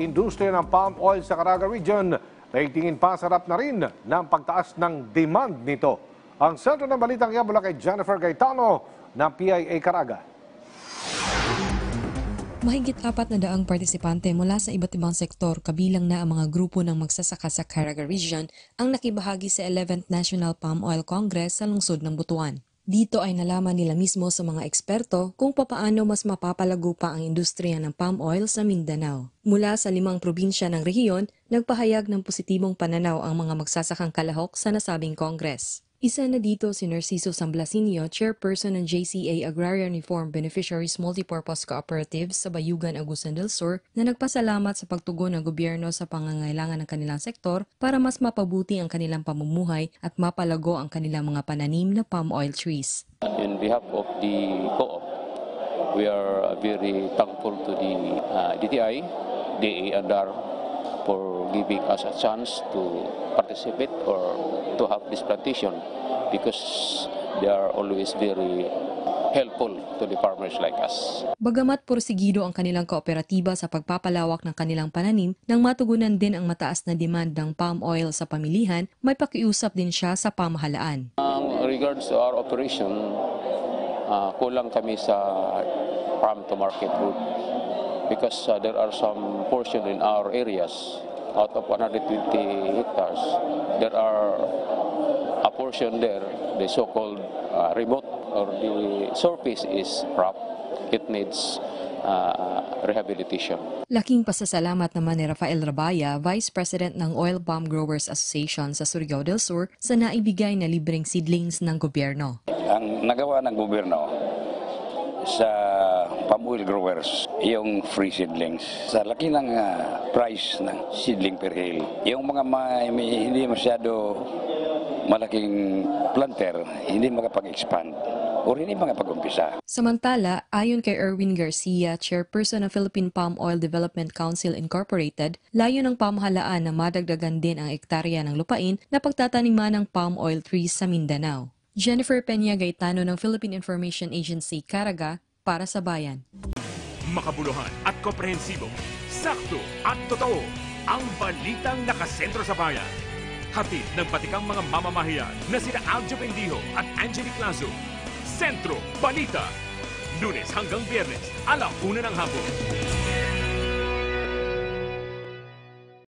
industriya ng palm oil sa Caraga Region, naitingin pa sarap na rin ng pagtaas ng demand nito. Ang sentro ng balitang yan mula kay Jennifer Gaetano ng PIA Caraga. Mahigit apat na daang partisipante mula sa iba't ibang sektor kabilang na ang mga grupo ng magsasaka sa Caraga Region ang nakibahagi sa 11th National Palm Oil Congress sa lungsod ng Butuan. Dito ay nalaman nila mismo sa mga eksperto kung papaano mas mapapalago pa ang industriya ng palm oil sa Mindanao. Mula sa limang probinsya ng rehiyon, nagpahayag ng positibong pananaw ang mga magsasakang kalahok sa nasabing kongres. Isa na dito si Narciso Samblasinio, chairperson ng JCA Agrarian Reform Beneficiaries Multipurpose Cooperative sa Bayugan, Agusan del Sur na nagpasalamat sa pagtugon ng gobyerno sa pangangailangan ng kanilang sektor para mas mapabuti ang kanilang pamumuhay at mapalago ang kanilang mga pananim na palm oil trees. In behalf of the co-op, we are very thankful to the uh, DTI, DA Andar, for giving us a chance to participate or to have this plantation because they are always very helpful to the farmers like us. Bagamat porsigido ang kanilang kooperatiba sa pagpapalawak ng kanilang pananim nang matugunan din ang mataas na demand ng palm oil sa pamilihan, may pakiusap din siya sa pamahalaan. Ang regards to our operation, uh, kulang kami sa farm to market route because uh, there are some portion in our areas out of 120 hectares there are portion there the so-called uh, remote or the surface is rough it needs uh, rehabilitation Laking pasasalamat naman ni Rafael Rabaya, Vice President ng Oil Palm Growers Association sa Surigao del Sur, sa naibigay na libreng seedlings ng gobyerno. ang nagawa ng gobyerno sa palm oil growers, yung free seedlings. Sa laki ng ah, price ng seedling per hill, yung mga may, may hindi masyado malaking planter, hindi makapag-expand o hindi makapag-umpisa. Samantala, ayon kay Erwin Garcia, chairperson ng Philippine Palm Oil Development Council Incorporated, layo ng pamahalaan na madagdagan din ang ektarya ng lupain na pagtataniman ng palm oil trees sa Mindanao. Jennifer Peña Gaetano ng Philippine Information Agency, Caraga, para sa Bayan. makabuluhan at komprehensibo, sakto at totoo ang balitang nakasentro sa bayan. Hatid ng batikang mga mamamahiyan na sina Aljo Bendijo at Angelique Lazo. Sentro Balita. Lunes hanggang Biyernes, alauna ng hapon.